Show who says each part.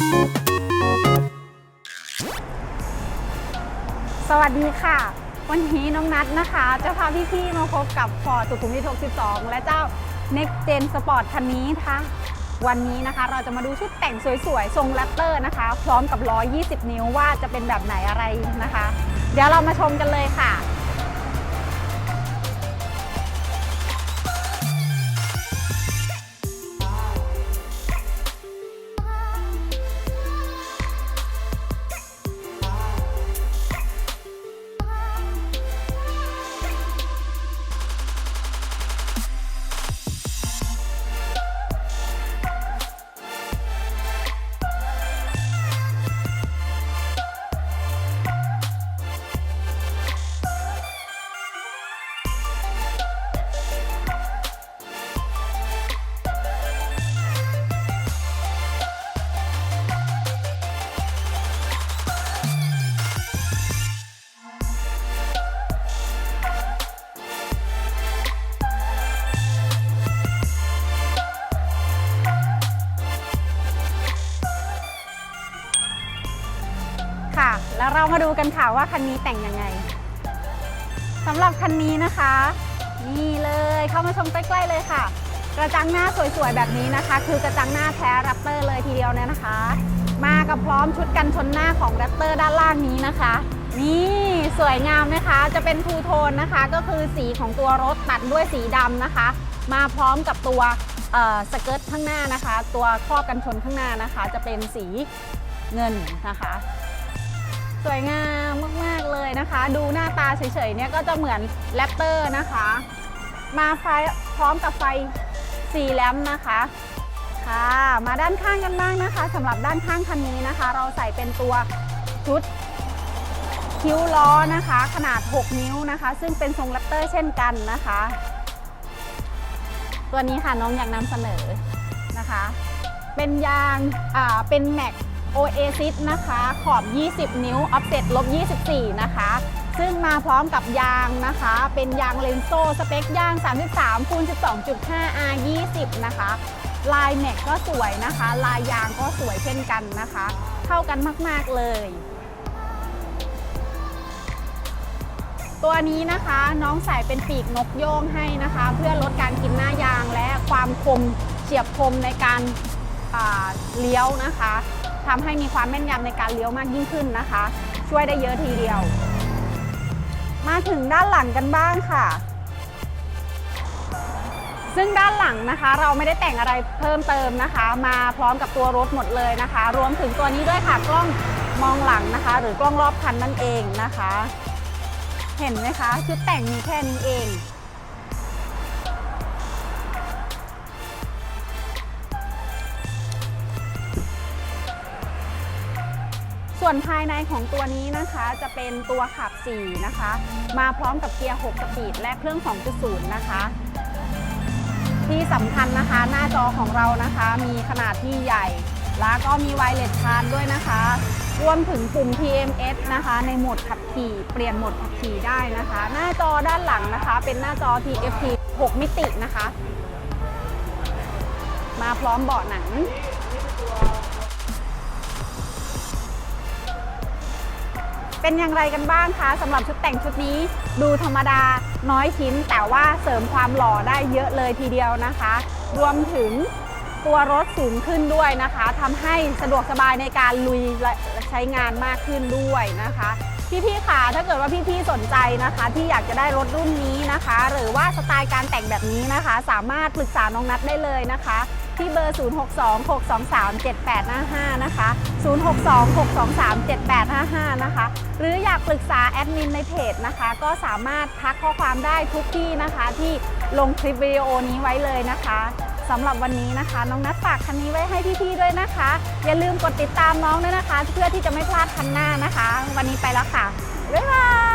Speaker 1: สวัสดีค่ะ วันนี้น้องนัทนะคะจะพาพี่ๆมาพบกับฟอร์ดสุขุมวิท62 และเจ้า Next Gen Sport คันนี้นะคะวันนี้นะคะเราจะมาดูชุดแต่งสวยๆ ทรงแรปเตอร์นะคะ พร้อมกับ 120 นิ้วว่าจะเป็นแบบไหนอะไรนะคะ เดี๋ยวเรามาชมกันเลยค่ะ เรามาดูกันค่ะว่าคันนี้แต่งยังไงสำหรับคันนี้นะคะ นี่เลยเข้ามาชมใกล้ๆเลยค่ะ กระจังหน้าสวยๆแบบนี้นะคะ คือกระจังหน้าแท้แรปเตอร์เลยทีเดียวเนี่ยนะคะ มากับพร้อมชุดกันชนหน้าของแรปเตอร์ด้านล่างนี้นะคะ นี่สวยงามนะคะจะเป็นทูโทนนะคะ ก็คือสีของตัวรถตัดด้วยสีดำนะคะ มาพร้อมกับตัวสเกิร์ตข้างหน้านะคะ ตัวครอบกันชนข้างหน้านะคะ จะเป็นสีเงินนะคะ สวยงามมาก ๆ เลยนะคะ ดูหน้าตาเฉยๆเนี่ยก็จะเหมือนแรปเตอร์นะคะ มาไฟพร้อมกับไฟสีแลมนะคะค่ะมาด้านข้างกันบ้างนะคะสำหรับด้านข้างคันนี้นะคะ เราใส่เป็นตัวชุดคิ้วล้อนะคะ ขนาด 6 นิ้วนะคะ ซึ่งเป็นทรงแรปเตอร์เช่นกันนะคะ ตัวนี้ค่ะน้องอยากนำเสนอนะคะ เป็นยางอ่าเป็นแม็ก Oasis นะคะ ขอบ 20 นิ้ว offset ลบ 24 นะคะ ซึ่งมาพร้อมกับยางนะคะ เป็นยางเลนโซ สเปคยาง 33คูณ12.5 R 20 นะคะ ลายแม็กก็สวยนะคะ ลายยางก็สวยเช่นกันนะคะ เข้ากันมาก ๆ เลยตัวนี้นะคะน้องใส่เป็นปีกนกโย่งให้นะคะ เพื่อลดการกินหน้ายางและความคมเฉียบคมในการเลี้ยวนะคะ ทำให้มีความแม่นยำในการเลี้ยวมากยิ่งขึ้นนะคะ ช่วยได้เยอะทีเดียว มาถึงด้านหลังกันบ้างค่ะ ซึ่งด้านหลังนะคะ เราไม่ได้แต่งอะไรเพิ่มเติมนะคะ มาพร้อมกับตัวรถหมดเลยนะคะ รวมถึงตัวนี้ด้วยค่ะกล้องมองหลังนะคะ หรือกล้องรอบคันนั่นเองนะคะ เห็นไหมคะชุดแต่งมีแค่นี้เอง ส่วนภายในของตัวนี้นะคะจะเป็นตัวขับ 4 นะคะ มาพร้อมกับเกียร์ 6 สปีด และเครื่อง 2.0 นะคะ ที่สำคัญนะคะหน้าจอของเรานะคะ มีขนาดที่ใหญ่ แล้วก็มีไวเลสชาร์จด้วยนะคะรวมถึงปุ่ม TMS นะคะ ในโหมดขับขี่เปลี่ยนโหมดขับขี่ได้นะคะ หน้าจอด้านหลังนะคะ เป็นหน้าจอ TFT 6 มิตินะคะ มาพร้อมเบาะหนัง เป็นอย่างไรกันบ้างคะสำหรับชุดแต่งชุดนี้ ดูธรรมดาน้อยชิ้น แต่ว่าเสริมความหล่อได้เยอะเลยทีเดียวนะคะ รวมถึงตัวรถสูงขึ้นด้วยนะคะทำให้สะดวกสบายในการลุยและใช้งานมากขึ้นด้วยนะคะพี่ๆค่ะถ้าเกิดว่าพี่ๆสนใจนะคะ ที่อยากจะได้รถรุ่นนี้นะคะ หรือว่าสไตล์การแต่งแบบนี้นะคะ สามารถปรึกษาน้องนัดได้เลยนะคะ ที่เบอร์ 0626237855 นะคะ 0626237855 นะคะ หรืออยากปรึกษาแอดมินในเพจนะคะ ก็สามารถทักข้อความได้ทุกที่นะคะที่ลงคลิปวิดีโอนี้ไว้เลยนะคะสำหรับวันนี้นะคะ น้องนัดฝากคันนี้ไว้ให้พี่ๆด้วยนะคะ อย่าลืมกดติดตามน้องด้วยนะคะ เพื่อที่จะไม่พลาดคันหน้านะคะ วันนี้ไปแล้วค่ะบ๊ายบาย